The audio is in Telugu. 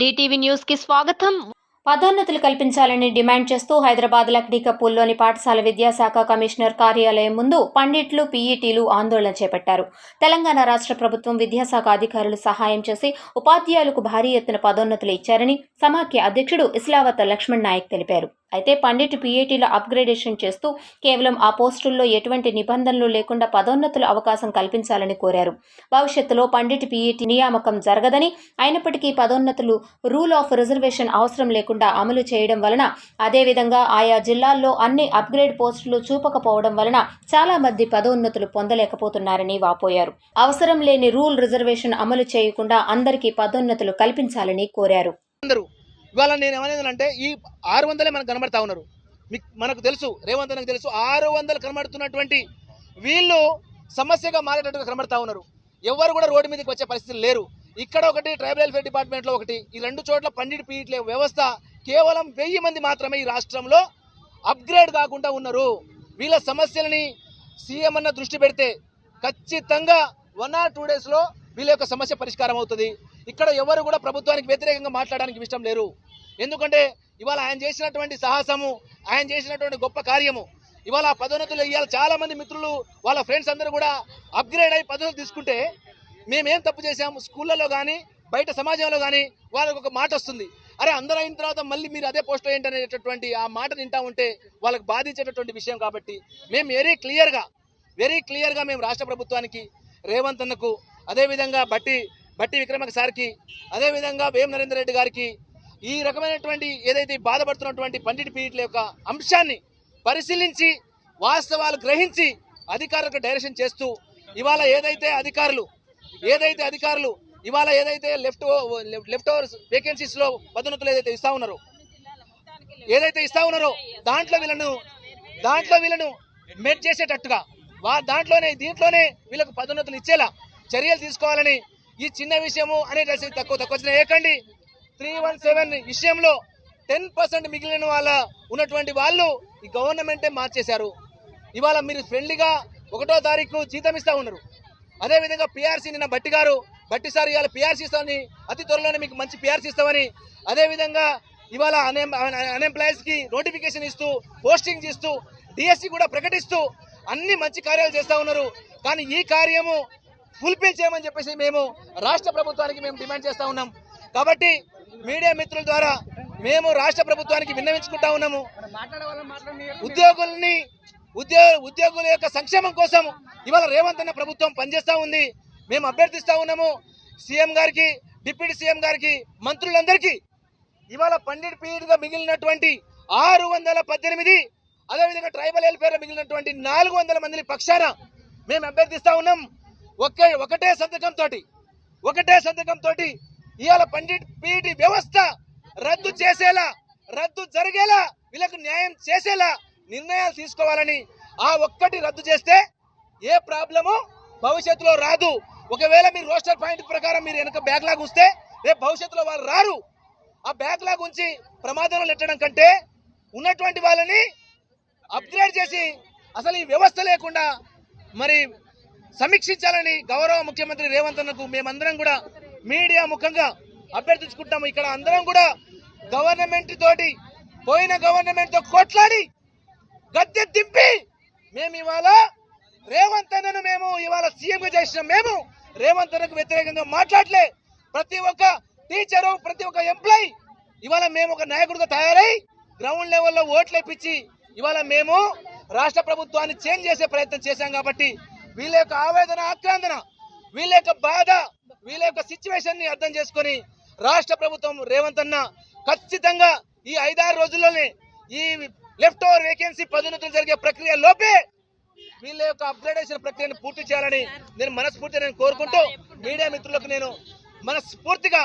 డిటీవీ న్యూస్కి స్వాగతం. పదోన్నతులు కల్పించాలని డిమాండ్ చేస్తూ హైదరాబాద్ లక్డీకపూల్లోని పాఠశాల విద్యాశాఖ కమిషనర్ కార్యాలయం ముందు పండిట్లు పీఈటీలు ఆందోళన చేపట్టారు. తెలంగాణ రాష్ట్ర ప్రభుత్వం విద్యాశాఖ అధికారులు సహాయం చేసి ఉపాధ్యాయులకు భారీ ఎత్తున పదోన్నతులు ఇచ్చారని సమాఖ్య అధ్యక్షుడు ఇస్లావత్ లక్ష్మణ్ నాయక్ తెలిపారు. అయితే పండిట్ పీఏటీలో అప్గ్రేడేషన్ చేస్తూ కేవలం ఆ పోస్టుల్లో ఎటువంటి నిబంధనలు లేకుండా పదోన్నతుల అవకాశం కల్పించాలని కోరారు. భవిష్యత్తులో పండిట్ పీఏటీ నియామకం జరగదని అయినప్పటికీ పదోన్నతులు రూల్ ఆఫ్ రిజర్వేషన్ అవసరం లేకుండా అమలు చేయడం వలన అదేవిధంగా ఆయా జిల్లాల్లో అన్ని అప్గ్రేడ్ పోస్టులు చూపకపోవడం వలన చాలా మంది పదోన్నతులు పొందలేకపోతున్నారని వాపోయారు. అవసరం లేని రూల్ రిజర్వేషన్ అమలు చేయకుండా అందరికీ పదోన్నతులు కల్పించాలని కోరారు. అందరూ ఇవాళ నేను ఏమనేది అంటే ఈ ఆరు వందలే మనకు కనబడతా ఉన్నారు. మనకు తెలుసు రేవంత్ నాకు తెలుసు ఆరు వందలు కనబడుతున్నటువంటి వీళ్ళు సమస్యగా మారేటట్టుగా కనబడతా ఉన్నారు. ఎవరు కూడా రోడ్డు మీదకి వచ్చే పరిస్థితులు లేరు. ఇక్కడ ఒకటి ట్రైబల్ వెల్ఫేర్ డిపార్ట్మెంట్లో ఒకటి ఈ రెండు చోట్ల పండిట్ పీట్లే వ్యవస్థ కేవలం వెయ్యి మంది మాత్రమే ఈ రాష్ట్రంలో అప్గ్రేడ్ కాకుండా ఉన్నారు. వీళ్ళ సమస్యలని సీఎం అన్న దృష్టి పెడితే ఖచ్చితంగా వన్ ఆర్ టూ డేస్లో వీళ్ళ యొక్క సమస్య పరిష్కారం అవుతుంది. ఇక్కడ ఎవరు కూడా ప్రభుత్వానికి వ్యతిరేకంగా మాట్లాడడానికి ఇష్టం లేరు. ఎందుకంటే ఇవాళ ఆయన చేసినటువంటి సాహసము ఆయన చేసినటువంటి గొప్ప కార్యము ఇవాళ ఆ పదోన్నతులు ఇవాళ చాలా మంది మిత్రులు వాళ్ళ ఫ్రెండ్స్ అందరూ కూడా అప్గ్రేడ్ అయి పదోన్నతులు తీసుకుంటే మేమేం తప్పు చేసాము స్కూళ్ళలో కానీ బయట సమాజంలో కానీ వాళ్ళకు ఒక మాట వస్తుంది. అరే అందరూ అయిన తర్వాత మళ్ళీ మీరు అదే పోస్ట్ ఏంటి అనేటటువంటి ఆ మాట వింటా ఉంటే వాళ్ళకి బాధించేటటువంటి విషయం కాబట్టి మేము వెరీ క్లియర్గా వెరీ క్లియర్గా మేము రాష్ట్ర ప్రభుత్వానికి రేవంత్ అన్నకు అదేవిధంగా బట్టి బట్టి విక్రమక సార్కి అదేవిధంగా వేం నరేందర్ రెడ్డి గారికి ఈ రకమైనటువంటి ఏదైతే బాధపడుతున్నటువంటి పండిట్ పీరియడ్ల యొక్క అంశాన్ని పరిశీలించి వాస్తవాలు గ్రహించి అధికారులకు డైరెక్షన్ చేస్తూ ఇవాళ ఏదైతే అధికారులు ఏదైతే అధికారులు ఇవాళ ఏదైతే లెఫ్ట్ లెఫ్ట్ ఓవర్ వేకెన్సీస్లో పదోన్నతులు ఏదైతే ఇస్తా ఉన్నారో ఏదైతే ఇస్తా ఉన్నారో దాంట్లో వీళ్ళను దాంట్లో వీళ్ళను మెట్ చేసేటట్టుగా వా దాంట్లోనే దీంట్లోనే వీళ్ళకు పదోన్నతులు ఇచ్చేలా చర్యలు తీసుకోవాలని ఈ చిన్న విషయము అనేది తక్కువ తక్కువ వచ్చిన ఏకండి త్రీ వన్ సెవెన్ విషయంలో టెన్ పర్సెంట్ మిగిలిన వాళ్ళ ఉన్నటువంటి వాళ్ళు ఈ గవర్నమెంటే మార్చేశారు. ఇవాళ మీరు ఫ్రెండ్లీగా ఒకటో తారీఖు జీతం ఇస్తా ఉన్నారు. అదేవిధంగా పిఆర్సీ నిన్న బట్టి గారు బట్టి సార్ ఇవాళ పిఆర్సీ ఇస్తామని అతి త్వరలోనే మీకు మంచి పిఆర్సీ ఇస్తామని అదేవిధంగా ఇవాళ అన్ఎం అన్ఎంప్లాయీస్కి నోటిఫికేషన్ ఇస్తూ పోస్టింగ్ ఇస్తూ డిఎస్సి కూడా ప్రకటిస్తూ అన్ని మంచి కార్యాలు చేస్తూ ఉన్నారు. కానీ ఈ కార్యము ఫుల్ఫిల్ చేయమని చెప్పేసి మేము రాష్ట్ర ప్రభుత్వానికి మేము డిమాండ్ చేస్తూ ఉన్నాం. కాబట్టి మీడియా మిత్రుల ద్వారా మేము రాష్ట్ర ప్రభుత్వానికి విన్నవించుకుంటా ఉన్నాము. ఉద్యోగుల్ని ఉద్యోగ ఉద్యోగుల యొక్క సంక్షేమం కోసం ఇవాళ రేవంత్ అన్న ప్రభుత్వం పనిచేస్తూ ఉంది. మేము అభ్యర్థిస్తూ ఉన్నాము. సీఎం గారికి డిప్యూటీ సీఎం గారికి మంత్రులందరికీ ఇవాళ పండిట్ పీరియడ్గా మిగిలినటువంటి ఆరు వందల పద్దెనిమిది అదేవిధంగా ట్రైబల్ వెల్ఫేర్ మిగిలినటువంటి నాలుగు వందల మంది పక్షాన మేము అభ్యర్థిస్తూ ఉన్నాం. ఒకే ఒకటే సంతకం తోటి ఒకటే సంతకం తోటి ఇవాళ పండిట్ పీడి వ్యవస్థ రద్దు చేసేలా రద్దు జరిగేలా వీళ్ళకు న్యాయం చేసేలా నిర్ణయాలు తీసుకోవాలని ఆ ఒక్కటి రద్దు చేస్తే ఏ ప్రాబ్లము భవిష్యత్తులో రాదు. ఒకవేళ మీరు రోస్టర్ పాయింట్ ప్రకారం మీరు వెనక బ్యాక్లాగ్ ఉంచితే రేపు భవిష్యత్తులో వాళ్ళు రారు. ఆ బ్యాక్లాగ్ ఉంచి ప్రమాదంలో నెట్టడం కంటే ఉన్నటువంటి వాళ్ళని అప్గ్రేడ్ చేసి అసలు ఈ వ్యవస్థ లేకుండా మరి సమీక్షించాలని గౌరవ ముఖ్యమంత్రి రేవంత్ అన్నకు మేమందరం కూడా మీడియా ముఖంగా అభ్యర్థించుకుంటాము. ఇక్కడ అందరం కూడా గవర్నమెంట్ తోటి పోయిన గవర్నమెంట్తో కొట్లాడి గద్దె దింపి మేము ఇవాళ రేవంత్ అన్నను మేము ఇవాళ సీఎం గా చేసిన. మేము రేవంత్ అన్నకు వ్యతిరేకంగా మాట్లాడలే. ప్రతి ఒక్క టీచరు ప్రతి ఒక్క ఎంప్లాయీ ఇవాళ మేము ఒక నాయకుడిగా తయారై గ్రౌండ్ లెవెల్లో ఓట్లు ఇప్పించి ఇవాళ మేము రాష్ట్ర ప్రభుత్వాన్ని చేంజ్ చేసే ప్రయత్నం చేశాం కాబట్టి వీళ్ళ యొక్క ఆవేదన ఆక్రాందన వీళ్ళ యొక్క బాధ వీళ్ళ యొక్క సిచ్యువేషన్ని అర్థం చేసుకొని రాష్ట్ర ప్రభుత్వం రేవంత్ అన్న ఖచ్చితంగా ఈ ఐదారు రోజుల్లోనే ఈ లెఫ్ట్ ఓవర్ వేకెన్సీ పదోన్నతులు జరిగే ప్రక్రియ లోపే వీళ్ళ యొక్క అప్గ్రేడేషన్ ప్రక్రియను పూర్తి చేయాలని నేను మనస్ఫూర్తిగా నేను కోరుకుంటూ మీడియా మిత్రులకు నేను మనస్ఫూర్తిగా